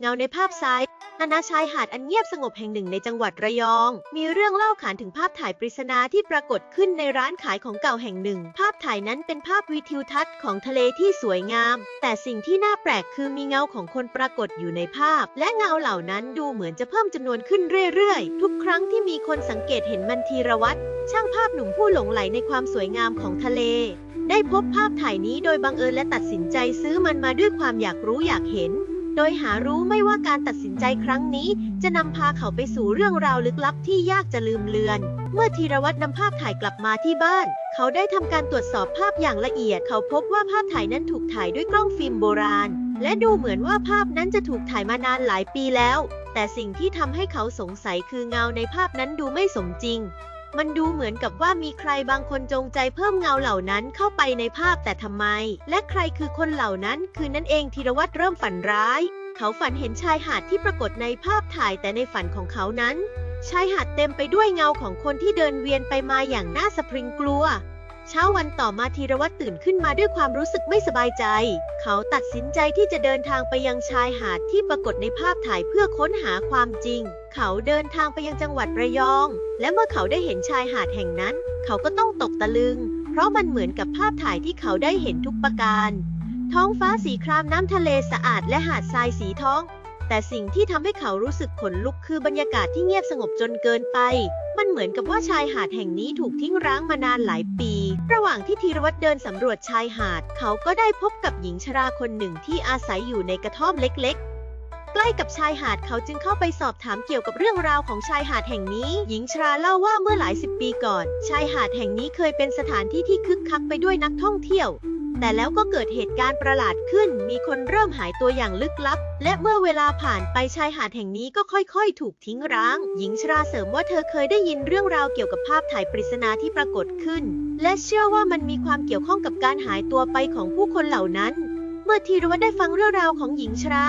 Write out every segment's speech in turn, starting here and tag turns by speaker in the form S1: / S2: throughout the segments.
S1: เงาในภาพซ้ายนานาชายหาดอันเงียบสงบแห่งหนึ่งในจังหวัดระยอง มีเรื่องเล่าขานถึงภาพถ่ายปริศนาที่ปรากฏขึ้นในร้านขายของเก่าแห่งหนึ่ง ภาพถ่ายนั้นเป็นภาพวิวทิวทัศน์ของทะเลที่สวยงาม แต่สิ่งที่น่าแปลกคือมีเงาของคนปรากฏอยู่ในภาพ และเงาเหล่านั้นดูเหมือนจะเพิ่มจำนวนขึ้นเรื่อยๆ ทุกครั้งที่มีคนสังเกตเห็นมันทีรวัตรช่างภาพหนุ่มผู้หลงไหลในความสวยงามของทะเล ได้พบภาพถ่ายนี้โดยบังเอิญและตัดสินใจซื้อมันมาด้วยความอยากรู้อยากเห็น โดยหารู้ไม่ว่าการตัดสินใจครั้งนี้ จะนำพาเขาไปสู่เรื่องราวลึกลับที่ยากจะลืมเลือน เมื่อธีรวัตรนำภาพถ่ายกลับมาที่บ้าน เขาได้ทำการตรวจสอบภาพอย่างละเอียด เขาพบว่าภาพถ่ายนั้นถูกถ่ายด้วยกล้องฟิล์มโบราณ และดูเหมือนว่าภาพนั้นจะถูกถ่ายมานานหลายปีแล้ว แต่สิ่งที่ทำให้เขาสงสัยคือเงาในภาพนั้นดูไม่สมจริง มันดูเหมือนกับว่ามีใครบางคนจงใจเพิ่มเงาเหล่านั้นเข้าไปในภาพแต่ทำไม และใครคือคนเหล่านั้น คือนั่นเองธีรวัตรเริ่มฝันร้าย เขาฝันเห็นชายหาดที่ปรากฏในภาพถ่ายแต่ในฝันของเขานั้น ชายหาดเต็มไปด้วยเงาของคนที่เดินเวียนไปมาอย่างน่าสะพรึงกลัว เช้าวันต่อมาธีรวัตรตื่นขึ้นมาด้วยความรู้สึกไม่สบายใจ เขาตัดสินใจที่จะเดินทางไปยังชายหาดที่ปรากฏในภาพถ่ายเพื่อค้นหาความจริง เขาเดินทางไปยังจังหวัดระยอง และเมื่อเขาได้เห็นชายหาดแห่งนั้น เขาก็ต้องตกตะลึง เพราะมันเหมือนกับภาพถ่ายที่เขาได้เห็นทุกประการ ท้องฟ้าสีครามน้ำทะเลสะอาดและหาดทรายสีทอง แต่สิ่งที่ทำให้เขารู้สึกขนลุกคือบรรยากาศที่เงียบสงบจนเกินไป มันเหมือนกับว่าชายหาดแห่งนี้ถูกทิ้งร้างมานานหลายปี ระหว่างที่ธีรวัตรเดินสำรวจชายหาด เขาก็ได้พบกับหญิงชราคนหนึ่งที่อาศัยอยู่ในกระท่อมเล็กๆ ใกล้กับชายหาดเขาจึงเข้าไปสอบถามเกี่ยวกับเรื่องราวของชายหาดแห่งนี้ หญิงชราเล่าว่าเมื่อหลายสิบปีก่อน ชายหาดแห่งนี้เคยเป็นสถานที่ที่คึกคักไปด้วยนักท่องเที่ยว แต่แล้วก็เกิดเหตุการณ์ประหลาดขึ้น มีคนเริ่มหายตัวอย่างลึกลับ และเมื่อเวลาผ่านไปชายหาดแห่งนี้ก็ค่อยๆ ถูกทิ้งร้าง หญิงชราเสริมว่าเธอเคยได้ยินเรื่องราวเกี่ยวกับภาพถ่ายปริศนาที่ปรากฏขึ้น และเชื่อว่ามันมีความเกี่ยวข้องกับการหายตัวไปของผู้คนเหล่านั้น เมื่อธีรวัตรได้ฟังเรื่องราวของหญิงชรา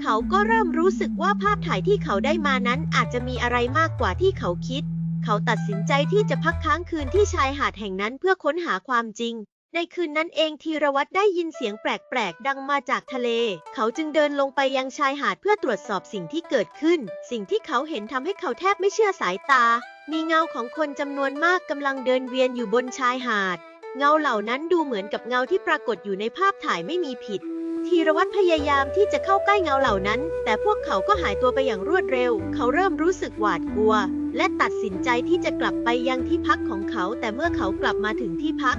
S1: เขาก็เริ่มรู้สึกว่าภาพถ่ายที่เขาได้มานั้นอาจจะมีอะไรมากกว่าที่เขาคิด เขาตัดสินใจที่จะพักค้างคืนที่ชายหาดแห่งนั้นเพื่อค้นหาความจริง ในคืนนั้นเองธีรวัตรได้ยินเสียงแปลกๆ ดังมาจากทะเล เขาจึงเดินลงไปยังชายหาดเพื่อตรวจสอบสิ่งที่เกิดขึ้น สิ่งที่เขาเห็นทำให้เขาแทบไม่เชื่อสายตา มีเงาของคนจำนวนมากกำลังเดินเวียนอยู่บนชายหาด เงาเหล่านั้นดูเหมือนกับเงาที่ปรากฏอยู่ในภาพถ่ายไม่มีผิดธีรวัตรพยายามที่จะเข้าใกล้เงาเหล่านั้น แต่พวกเขาก็หายตัวไปอย่างรวดเร็ว เขาเริ่มรู้สึกหวาดกลัว และตัดสินใจที่จะกลับไปยังที่พักของเขา แต่เมื่อเขากลับมาถึงที่พัก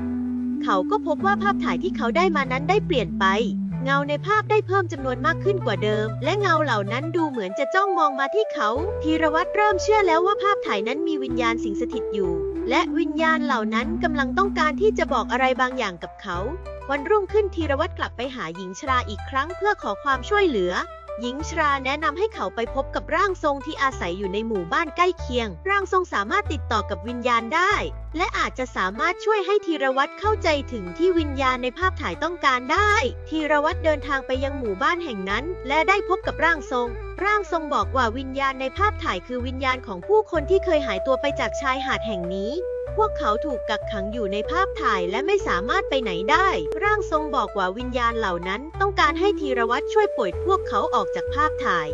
S1: เขาก็พบว่าภาพถ่ายที่เขาได้มานั้นได้เปลี่ยนไป เงาในภาพได้เพิ่มจำนวนมากขึ้นกว่าเดิม และเงาเหล่านั้นดูเหมือนจะจ้องมองมาที่เขา ธีรวัตรเริ่มเชื่อแล้วว่าภาพถ่ายนั้นมีวิญญาณสิงสถิตอยู่ และวิญญาณเหล่านั้นกำลังต้องการที่จะบอกอะไรบางอย่างกับเขา วันรุ่งขึ้นธีรวัตรกลับไปหาหญิงชราอีกครั้งเพื่อขอความช่วยเหลือ หญิงชราแนะนำให้เขาไปพบกับร่างทรงที่อาศัยอยู่ในหมู่บ้านใกล้เคียง ร่างทรงสามารถติดต่อกับวิญญาณได้ และอาจจะสามารถช่วยให้ธีรวัตรเข้าใจถึงที่วิญญาณในภาพถ่ายต้องการได้ธีรวัตรเดินทางไปยังหมู่บ้านแห่งนั้น และได้พบกับร่างทรง ร่างทรงบอกว่าวิญญาณในภาพถ่ายคือวิญญาณของผู้คนที่เคยหายตัวไปจากชายหาดแห่งนี้ พวกเขาถูกกักขังอยู่ในภาพถ่ายและไม่สามารถไปไหนได้ ร่างทรงบอกว่าวิญญาณเหล่านั้นต้องการให้ธีรวัตรช่วยปล่อยพวกเขาออกจากภาพถ่าย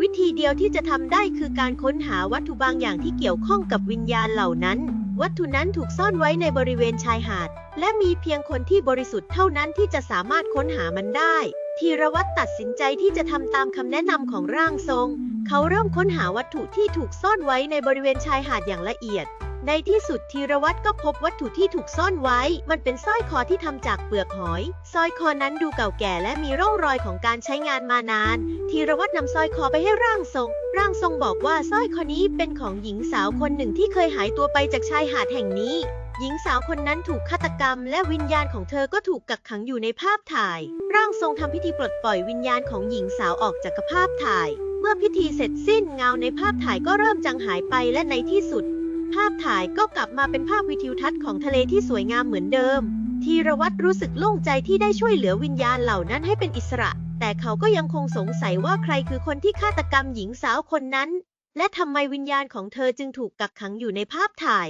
S1: วิธีเดียวที่จะทำได้คือการค้นหาวัตถุบางอย่างที่เกี่ยวข้องกับวิญญาณเหล่านั้น วัตถุนั้นถูกซ่อนไว้ในบริเวณชายหาด และมีเพียงคนที่บริสุทธิ์เท่านั้นที่จะสามารถค้นหามันได้ธีรวัตรตัดสินใจที่จะทำตามคำแนะนำของร่างทรง เขาเริ่มค้นหาวัตถุที่ถูกซ่อนไว้ในบริเวณชายหาดอย่างละเอียด ในที่สุดธีรวัตรก็พบวัตถุที่ถูกซ่อนไว้ มันเป็นสร้อยคอที่ทำจากเปลือกหอย สร้อยคอนั้นดูเก่าแก่และมีร่องรอยของการใช้งานมานานธีรวัตรนำสร้อยคอไปให้ร่างทรง ร่างทรงบอกว่าสร้อยคอนี้เป็นของหญิงสาวคนหนึ่งที่เคยหายตัวไปจากชายหาดแห่งนี้ หญิงสาวคนนั้นถูกฆาตกรรม และวิญญาณของเธอก็ถูกกักขังอยู่ในภาพถ่าย ร่างทรงทำพิธีปลดปล่อยวิญญาณของหญิงสาวออกจากภาพถ่าย เมื่อพิธีเสร็จสิ้นเงาในภาพถ่ายก็เริ่มจางหายไปและในที่สุด ภาพถ่ายก็กลับมาเป็นภาพวิทิวทัศน์ของทะเลที่สวยงามเหมือนเดิม ธีรวัตรรู้สึกโล่งใจที่ได้ช่วยเหลือวิญญาณเหล่านั้นให้เป็นอิสระ แต่เขาก็ยังคงสงสัยว่าใครคือคนที่ฆาตกรรมหญิงสาวคนนั้น และทำไมวิญญาณของเธอจึงถูกกักขังอยู่ในภาพถ่าย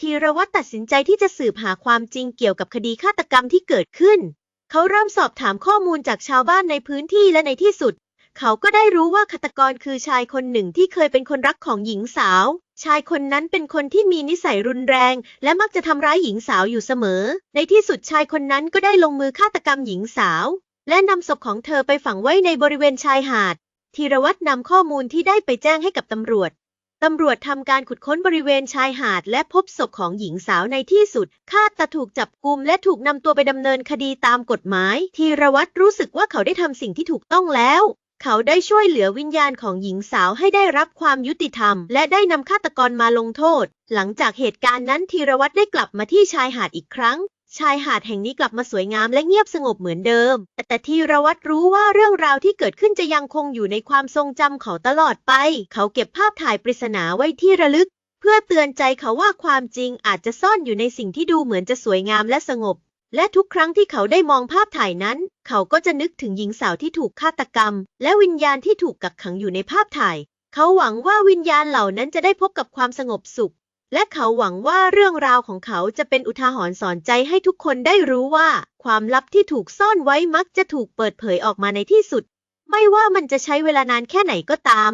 S1: ธีรวัตรตัดสินใจที่จะสืบหาความจริงเกี่ยวกับคดีฆาตกรรมที่เกิดขึ้น เขาเริ่มสอบถามข้อมูลจากชาวบ้านในพื้นที่และในที่สุด เขาก็ได้รู้ว่าฆาตกรคือชายคนหนึ่งที่เคยเป็นคนรักของหญิงสาว ชายคนนั้นเป็นคนที่มีนิสัยรุนแรง และมักจะทำร้ายหญิงสาวอยู่เสมอ ในที่สุดชายคนนั้นก็ได้ลงมือฆาตกรรมหญิงสาว และนำศพของเธอไปฝังไว้ในบริเวณชายหาดธีรวัตรนำข้อมูลที่ได้ไปแจ้งให้กับตำรวจ ตำรวจทำการขุดค้นบริเวณชายหาด และพบศพของหญิงสาวในที่สุดฆาตถูกจับกุมและถูกนำตัวไปดำเนินคดีตามกฎหมายธีรวัตรรู้สึกว่าเขาได้ทำสิ่งที่ถูกต้องแล้ว เขาได้ช่วยเหลือวิญญาณของหญิงสาวให้ได้รับความยุติธรรม และได้นำฆาตกรมาลงโทษ หลังจากเหตุการณ์นั้นธีรวัตรได้กลับมาที่ชายหาดอีกครั้ง ชายหาดแห่งนี้กลับมาสวยงามและเงียบสงบเหมือนเดิม แต่แต่ธีรวัตรรู้ว่าเรื่องราวที่เกิดขึ้นจะยังคงอยู่ในความทรงจำเขาตลอดไป เขาเก็บภาพถ่ายปริศนาไว้ที่ระลึก เพื่อเตือนใจเขาว่าความจริงอาจจะซ่อนอยู่ในสิ่งที่ดูเหมือนจะสวยงามและสงบ และทุกครั้งที่เขาได้มองภาพถ่ายนั้น เขาก็จะนึกถึงหญิงสาวที่ถูกฆาตกรรม และวิญญาณที่ถูกกักขังอยู่ในภาพถ่าย เขาหวังว่าวิญญาณเหล่านั้นจะได้พบกับความสงบสุข และเขาหวังว่าเรื่องราวของเขาจะเป็นอุทาหรณ์สอนใจให้ทุกคนได้รู้ว่า ความลับที่ถูกซ่อนไว้มักจะถูกเปิดเผยออกมาในที่สุด ไม่ว่ามันจะใช้เวลานานแค่ไหนก็ตาม